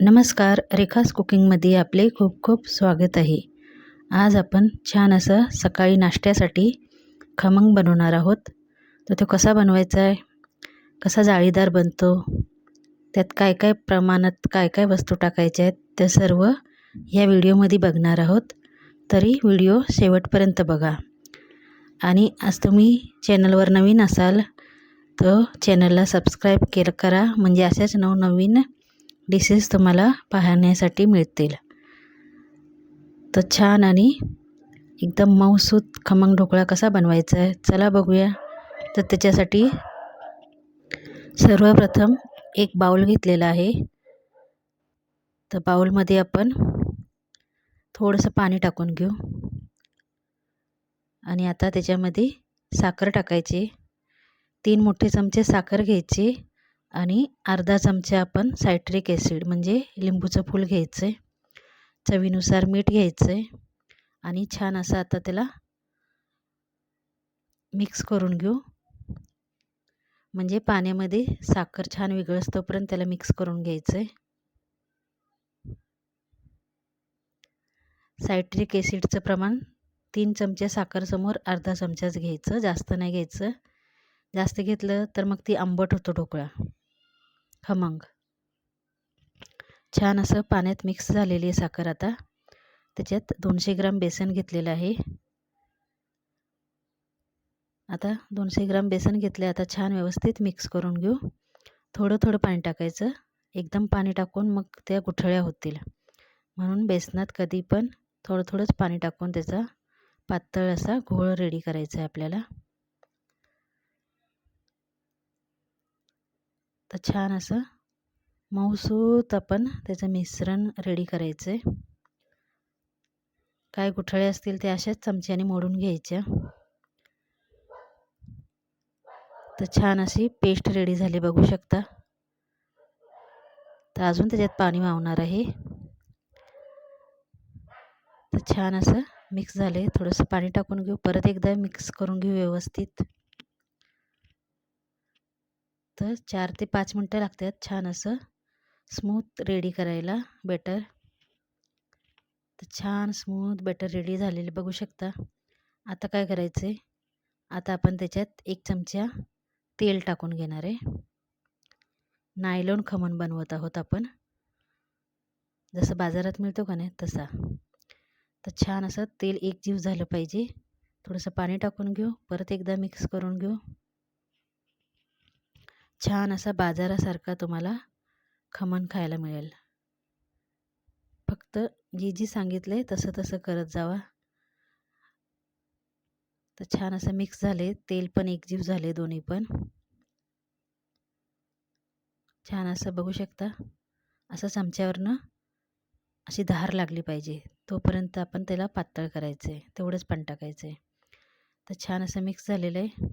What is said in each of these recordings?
नमस्कार रेखास कुकिंगमध्ये आपले खूप खूप स्वागत आहे. आज आपण छान असं सकाळी नाश्त्यासाठी खमंग बनवणार आहोत. तर तो कसा बनवायचा आहे? कसा जाळीदार बनतो? त्यात काय काय प्रमाणात काय काय वस्तू टाकायच्या आहेत? त्या सर्व या व्हिडिओमध्ये बघणार आहोत. तरी व्हिडिओ शेवटपर्यंत बघा. आणि आज तुम्ही चॅनलवर नवीन असाल तर चॅनलला सबस्क्राईब केलं करा. म्हणजे अशाच नवनवीन डिशेस तुम्हाला पाहण्यासाठी मिळतील. तर छान आणि एकदम मऊसूत खमंग ढोकळा कसा बनवायचा आहे चला बघूया. तर त्याच्यासाठी सर्वप्रथम एक बाऊल घेतलेला आहे. तर बाऊलमध्ये आपण थोडंसं पाणी टाकून घेऊ. आणि आता त्याच्यामध्ये साखर टाकायची. तीन मोठे चमचे साखर घ्यायची. आणि अर्धा चमचा आपण सायट्रिक ॲसिड म्हणजे लिंबूचं फूल घ्यायचं आहे. चवीनुसार मीठ घ्यायचं आहे. आणि छान असं आता त्याला मिक्स करून घेऊ. म्हणजे पाण्यामध्ये साखर छान विगळस तोपर्यंत त्याला मिक्स करून घ्यायचं आहे. सायट्रिक ॲसिडचं प्रमाण तीन चमचे साखरसमोर अर्धा चमचाच घ्यायचं जास्त नाही घ्यायचं. जास्त घेतलं तर मग ती आंबट होतो ढोकळा. खमंग. छान असं पाण्यात मिक्स झालेली आहे साखर आता. त्याच्यात दोनशे ग्राम बेसन घेतलेलं आहे. आता दोनशे ग्राम बेसन घेतले आता छान व्यवस्थित मिक्स करून घेऊ. थोडं थोडं पाणी टाकायचं. एकदम पाणी टाकून मग त्या गुठळ्या होतील. म्हणून बेसनात कधी पण थोडं थोडंच पाणी टाकून त्याचा पातळ असा घोळ रेडी करायचा आहे आपल्याला. तर छान असं मऊसूत आपण त्याचं मिश्रण रेडी करायचं आहे काय गुठळे असतील ते अशाच चमच्याने मोडून घ्यायच्या. तर छान अशी पेस्ट रेडी झाली बघू शकता. तर अजून त्याच्यात पाणी वावणार आहे. तर छान असं मिक्स झाले थोडंसं पाणी टाकून घेऊ. परत एकदा मिक्स करून घेऊ व्यवस्थित. तर चार ते पाच मिनटं लागतात छान असं. स्मूथ रेडी करायला बेटर तर छान स्मूथ बेटर रेडी झालेले बघू शकता. आता काय करायचं आहे आता आपण त्याच्यात एक चमचा तेल टाकून घेणार आहे. नायलॉन खमण बनवत आहोत आपण. जसं बाजारात मिळतो का नाही तसा. तर छान असं तेल एकजीव झालं पाहिजे. थोडंसं पाणी टाकून घेऊ. परत एकदा मिक्स करून घेऊ. छान असा बाजारासारखा तुम्हाला खमण खायला मिळेल. फक्त जी जी सांगितलं आहे तसं तसं करत जावा. तर छान असं मिक्स झाले. तेल पण एकजीव झाले दोन्ही पण. छान असं बघू शकता. असं चमच्यावरनं अशी धार लागली पाहिजे. तोपर्यंत आपण त्याला पातळ करायचं आहे तेवढंच पण टाकायचं आहे तर छान असं मिक्स झालेलं आहे.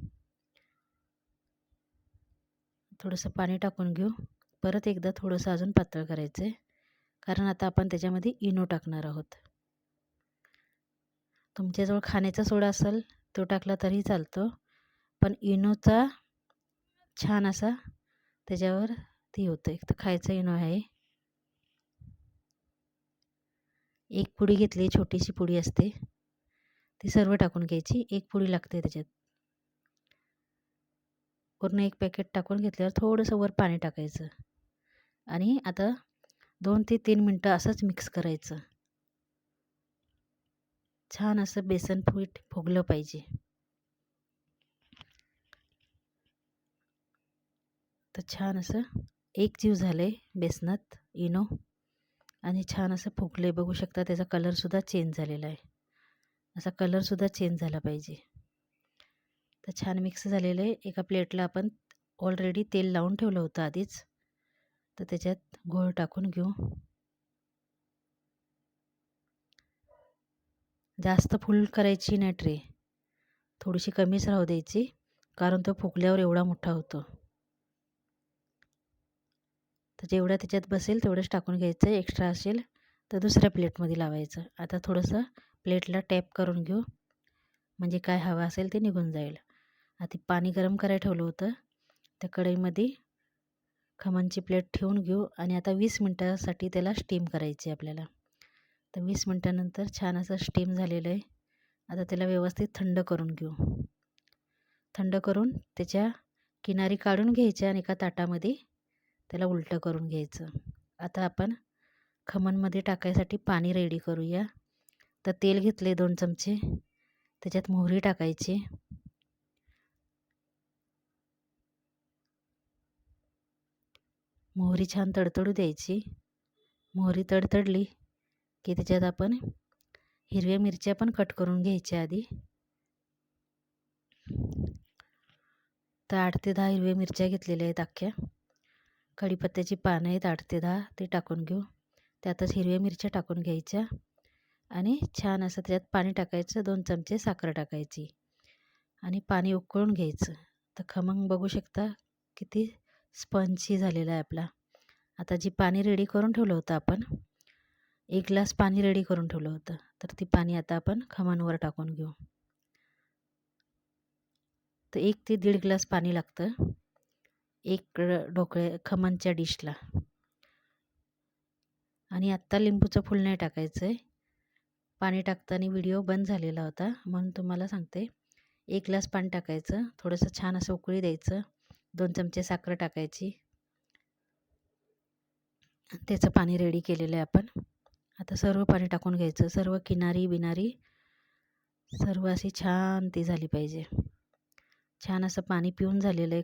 थोडंसं पाणी टाकून घेऊ. परत एकदा थोडंसं अजून पातळ करायचं आहे कारण आता आपण त्याच्यामध्ये इनो टाकणार आहोत. तुमच्याजवळ खाण्याचा सोडा असेल तो टाकला तरी चालतो. पण इनोचा छान असा त्याच्यावर ती होतं. एक तर खायचा इनो आहे. एक पुडी घेतली छोटीशी पुडी असते. ती सर्व टाकून घ्यायची. एक पुडी लागते त्याच्यात. पूर्ण एक पॅकेट टाकून घेतल्यावर थोडंसं वर पाणी टाकायचं. आणि आता दोन ते तीन मिनटं असंच मिक्स करायचं. छान असं बेसन पीठ फुगलं पाहिजे. तर छान असं एक जीव झालं आहे बेसनात इनो आणि छान असं फुगलं आहे बघू शकता त्याचा कलरसुद्धा चेंज झालेला आहे. असा कलरसुद्धा चेंज झाला पाहिजे. तर छान मिक्स झालेलं आहे. एका प्लेटला आपण ऑलरेडी तेल लावून ठेवलं होतं आधीच. तर त्याच्यात गोळ टाकून घेऊ. जास्त फुल करायची नाही ट्रे. थोडीशी कमीच राहू द्यायची कारण तो फुगल्यावर एवढा मोठा होतो. तर जेवढा त्याच्यात बसेल तेवढंच टाकून घ्यायचं एक्स्ट्रा असेल तर दुसऱ्या प्लेटमध्ये लावायचं. आता थोडंसं प्लेटला टॅप करून घेऊ. म्हणजे काय हवं असेल ते निघून जाईल. आधी पाणी गरम करायला ठेवलं होतं. त्या कढईमध्ये खमणची प्लेट ठेवून घेऊ आणि आता वीस मिनटासाठी त्याला स्टीम करायची आपल्याला. तर वीस मिनटानंतर छान असं स्टीम झालेलं आहे. आता त्याला व्यवस्थित थंड करून घेऊ. थंड करून त्याच्या किनारी काढून घ्यायच्या आणि एका ताटामध्ये त्याला उलटं करून घ्यायचं. आता आपण खमणमध्ये टाकायसाठी पाणी रेडी करूया. तर तेल घेतले दोन चमचे. त्याच्यात मोहरी टाकायची. मोहरी छान तडतडू द्यायची. मोहरी तडतडली की त्याच्यात आपण हिरव्या मिरच्या पण कट करून घ्यायच्या आधी. तर आठ ते दहा हिरव्या मिरच्या घेतलेल्या आहेत अख्ख्या. कढीपत्त्याची पानं आहेत आठ ते दहा ते टाकून घेऊ. त्यातच हिरव्या मिरच्या टाकून घ्यायच्या आणि छान असं त्याच्यात पाणी टाकायचं दोन चमचे साखर टाकायची आणि पाणी उकळून घ्यायचं. तर खमंग बघू शकता किती स्पंजी झालेला आहे आपला. आता जी पाणी रेडी करून ठेवलं होतं आपण एक ग्लास पाणी रेडी करून ठेवलं होतं. तर ती पाणी आता आपण खमणवर टाकून घेऊ. तर एक ते दीड ग्लास पाणी लागतं. एक ढोकळे खमणच्या डिशला आणि आत्ता लिंबूचं फुल नाही टाकायचं आहे पाणी टाकताना व्हिडिओ बंद झालेला होता. म्हणून तुम्हाला सांगते एक ग्लास पाणी टाकायचं. थोडंसं छान असं उकळी द्यायचं. दोन चमचे साखर टाकायची. त्याचं पाणी रेडी केलेलं आहे आपण. आता सर्व पाणी टाकून घ्यायचं. सर्व किनारी बिनारी सर्व अशी छान ती झाली पाहिजे. छान असं पाणी पिऊन झालेलं आहे.